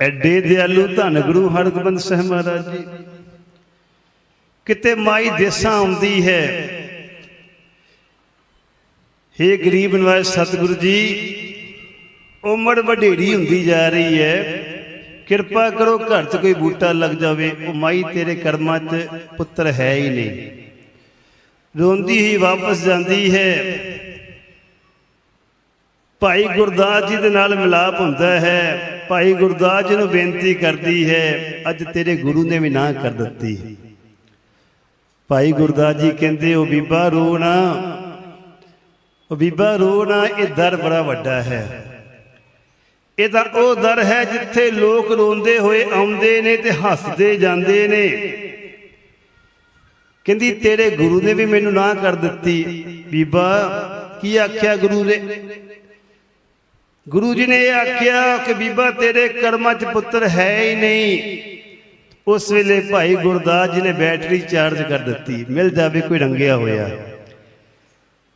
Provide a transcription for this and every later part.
ਐਡੇ ਦਿਆਲੂ ਧੰਨ ਗੁਰੂ ਹਰਗੋਬਿੰਦ ਸਾਹਿਬ ਮਹਾਰਾਜ ਜੀ। ਕਿਤੇ ਮਾਈ ਦੇਸਾਂ ਆਉਂਦੀ ਹੈ। ਹੇ ਗਰੀਬ ਨਿਵਾਜ ਸਤਿਗੁਰੂ ਜੀ ਉਮਰ ਵਡੇਰੀ ਹੁੰਦੀ ਜਾ ਰਹੀ ਹੈ। ਕਿਰਪਾ ਕਰੋ ਘਰ 'ਚ ਕੋਈ ਬੂਟਾ ਲੱਗ ਜਾਵੇ, ਉਹ ਮਾਈ ਤੇਰੇ ਕਰਮਾਂ 'ਚ ਪੁੱਤਰ ਹੈ ਹੀ ਨਹੀਂ। ਰੋਂਦੀ ਹੀ ਵਾਪਸ ਜਾਂਦੀ ਹੈ। ਭਾਈ ਗੁਰਦਾਸ ਜੀ ਦੇ ਨਾਲ ਮਿਲਾਪ ਹੁੰਦਾ ਹੈ। ਭਾਈ ਗੁਰਦਾਸ ਜੀ ਨੂੰ ਬੇਨਤੀ ਕਰਦੀ ਹੈ, ਅੱਜ ਤੇਰੇ ਗੁਰੂ ਨੇ ਵੀ ਨਾ ਕਰ ਦਿੱਤੀ। ਭਾਈ ਗੁਰਦਾਸ ਜੀ ਕਹਿੰਦੇ ਉਹ ਬੀਬਾ ਰੋ ਨਾ ਉਹ ਬੀਬਾ ਰੋ ਨਾ ਇਹ ਦਰ ਬੜਾ ਵੱਡਾ ਹੈ। ਇਹ ਤਾਂ ਉਹ ਦਰ ਹੈ ਜਿੱਥੇ ਲੋਕ ਰੋਂਦੇ ਹੋਏ ਆਉਂਦੇ ਨੇ ਤੇ ਹੱਸਦੇ ਜਾਂਦੇ ਨੇ। ਕਹਿੰਦੀ, ਤੇਰੇ ਗੁਰੂ ਨੇ ਵੀ ਮੈਨੂੰ ਨਾ ਕਰ ਦਿੱਤੀ। ਬੀਬਾ, ਕੀ ਆਖਿਆ ਗੁਰੂ ਨੇ? ਗੁਰੂ ਜੀ ਨੇ ਇਹ ਆਖਿਆ ਕਿ ਬੀਬਾ ਤੇਰੇ ਕਰਮਾਂ 'ਚ ਪੁੱਤਰ ਹੈ ਹੀ ਨਹੀਂ। ਉਸ ਵੇਲੇ ਭਾਈ ਗੁਰਦਾਸ ਜੀ ਨੇ ਬੈਟਰੀ ਚਾਰਜ ਕਰ ਦਿੱਤੀ। ਮਿਲ ਜਾਵੇ ਕੋਈ ਰੰਗਿਆ ਹੋਇਆ।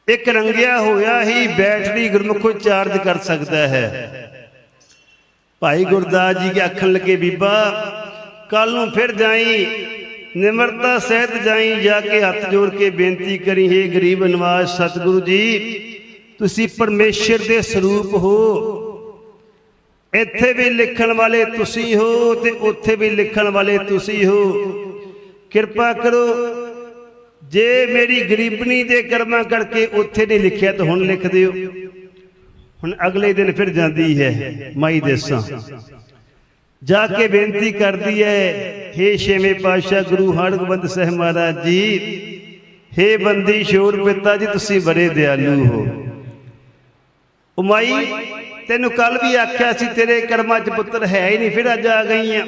ਇੱਕ ਰੰਗਿਆ ਹੋਇਆ ਹੀ ਬੈਟਰੀ ਗੁਰਮੁਖੋ ਚਾਰਜ ਕਰ ਸਕਦਾ ਹੈ। ਭਾਈ ਗੁਰਦਾਸ ਜੀ ਕੇ ਆਖਣ ਲੱਗੇ, ਬੀਬਾ ਕੱਲ ਨੂੰ ਫਿਰ ਜਾਈ, ਨਿਮਰਤਾ ਸਹਿਤ ਜਾਈ, ਜਾ ਕੇ ਹੱਥ ਜੋੜ ਕੇ ਬੇਨਤੀ ਕਰੀ, ਹੈ ਗਰੀਬ ਨਿਵਾਸ ਸਤਿਗੁਰੂ ਜੀ ਤੁਸੀਂ ਪਰਮੇਸ਼ਰ ਦੇ ਸਰੂਪ ਹੋ। ਇੱਥੇ ਵੀ ਲਿਖਣ ਵਾਲੇ ਤੁਸੀਂ ਹੋ ਤੇ ਉੱਥੇ ਵੀ ਲਿਖਣ ਵਾਲੇ ਤੁਸੀਂ ਹੋ। ਕਿਰਪਾ ਕਰੋ, ਜੇ ਮੇਰੀ ਗਰੀਬਣੀ ਦੇ ਕਰਮਾਂ ਕਰਕੇ ਉੱਥੇ ਨਹੀਂ ਲਿਖਿਆ ਤਾਂ ਹੁਣ ਲਿਖ ਦਿਓ। ਹੁਣ ਅਗਲੇ ਦਿਨ ਫਿਰ ਜਾਂਦੀ ਹੈ ਮਾਈ ਦੇਸਾਂ। ਜਾ ਕੇ ਬੇਨਤੀ ਕਰਦੀ ਹੈ हे ਛੇਵੇਂ ਪਾਤਸ਼ਾਹ ਗੁਰੂ ਹਰਗੋਬਿੰਦ ਸਾਹਿਬ ਮਹਾਰਾਜ ਜੀ हे ਬੰਦੀ ਸ਼ੋਰ ਪਿਤਾ ਜੀ, ਤੁਸੀਂ ਬੜੇ ਦਿਆਲੂ ਹੋ। ਉਮਾਈ ਤੈਨੂੰ ਕੱਲ ਵੀ ਆਖਿਆ ਸੀ, ਤੇਰੇ ਕਰਮਾਂ 'ਚ ਪੁੱਤਰ ਹੈ ਹੀ ਨਹੀਂ, ਫਿਰ ਅੱਜ ਆ ਗਈ ਆ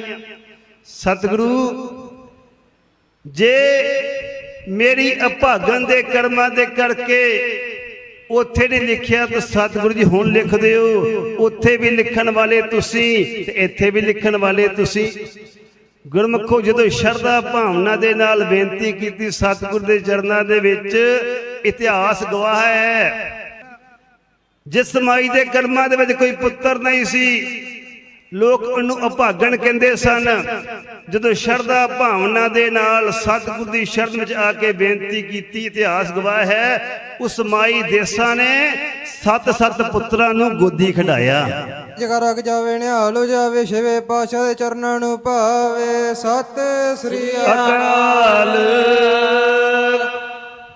ਸਤਿਗੁਰੂ, ਜੇ ਮੇਰੀ ਅਭਾਗਨ ਦੇ ਕਰਮਾਂ ਦੇ ਕਰਕੇ ਉੱਥੇ ਨਹੀਂ ਲਿਖਿਆ, ਤਾਂ ਸਤਿਗੁਰੂ ਜੀ ਹੁਣ ਲਿਖ ਦਿਓ। ਉੱਥੇ ਵੀ ਲਿਖਣ ਵਾਲੇ ਤੁਸੀਂ, ਤੇ ਇੱਥੇ ਵੀ ਲਿਖਣ ਵਾਲੇ ਤੁਸੀਂ। ਗੁਰਮੁਖੋ, ਜਦੋਂ ਸ਼ਰਧਾ ਭਾਵਨਾ ਦੇ ਨਾਲ ਬੇਨਤੀ ਕੀਤੀ, ਸਤਿਗੁਰ ਦੇ ਚਰਨਾਂ ਦੇ ਵਿੱਚ ਇਤਿਹਾਸ ਗਵਾਹ ਹੈ। ਜਿਸ ਮਾਈ ਦੇ ਕਰਮਾਂ ਦੇ ਵਿੱਚ ਕੋਈ ਪੁੱਤਰ ਨਹੀਂ ਸੀ ਲੋਕ ਉਹਨੂੰ ਅਭਾਗਣ ਕਹਿੰਦੇ ਸਨ। ਜਦੋਂ ਸ਼ਰਧਾ ਭਾਵਨਾ ਦੇ ਨਾਲ ਸਤਿਗੁਰ ਦੀ ਸ਼ਰਨ ਵਿੱਚ ਆ ਕੇ ਬੇਨਤੀ ਕੀਤੀ ਇਤਿਹਾਸ ਗਵਾਹ ਹੈ ਉਸ ਮਾਈ ਦੇਸਾਂ ਨੇ ਸੱਤ ਸੱਤ ਪੁੱਤਰਾਂ ਨੂੰ ਗੋਦੀ ਖਡਾਇਆ। ਜਗਾ ਰਗ ਜਾਵੇ ਨਿਹਾਲ ਹੋ ਜਾਵੇ ਛੇਵੇਂ ਪਾਸ਼ਾ ਦੇ ਚਰਨਾਂ ਨੂੰ ਭਾਵੇ। ਸਤਿ ਸ੍ਰੀ ਅਕਾਲ।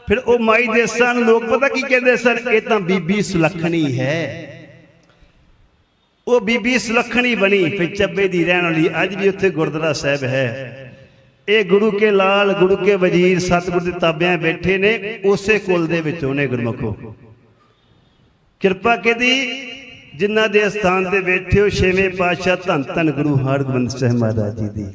ਫਿਰ ਉਹ ਮਾਈ ਦੇ ਸਨ, ਲੋਕ ਪਤਾ ਕੀ ਕਹਿੰਦੇ ਸਨ? ਇਹ ਤਾਂ ਬੀਬੀ ਸੁਲੱਖਣੀ ਹੈ। ਉਹ ਬੀਬੀ ਸੁਲੱਖਣੀ ਬਣੀ, ਫਿਰ ਚੱਬੇ ਦੀ ਰਹਿਣ ਵਾਲੀ ਅੱਜ ਵੀ ਉੱਥੇ ਗੁਰਦੁਆਰਾ ਸਾਹਿਬ ਹੈ। ਇਹ ਗੁਰੂ ਕੇ ਲਾਲ, ਗੁਰੂ ਕੇ ਵਜ਼ੀਰ, ਸਤਿਗੁਰ ਦੇ ਤਾਬਿਆਂ ਬੈਠੇ ਨੇ, ਉਸੇ ਕੁਲ ਦੇ ਵਿੱਚੋਂ ਨੇ ਗੁਰਮਖੋ। ਕਿਰਪਾ ਕਿਹਦੀ ਜਿਨ੍ਹਾਂ ਦੇ ਸਥਾਨ ਤੇ ਬੈਠੇ ਹੋ, ਛੇਵੇਂ ਪਾਤਸ਼ਾਹ ਧੰਨ ਧੰਨ ਗੁਰੂ ਹਰਗੋਬਿੰਦ ਸਾਹਿਬ ਮਹਾਰਾਜ ਜੀ ਦੀ।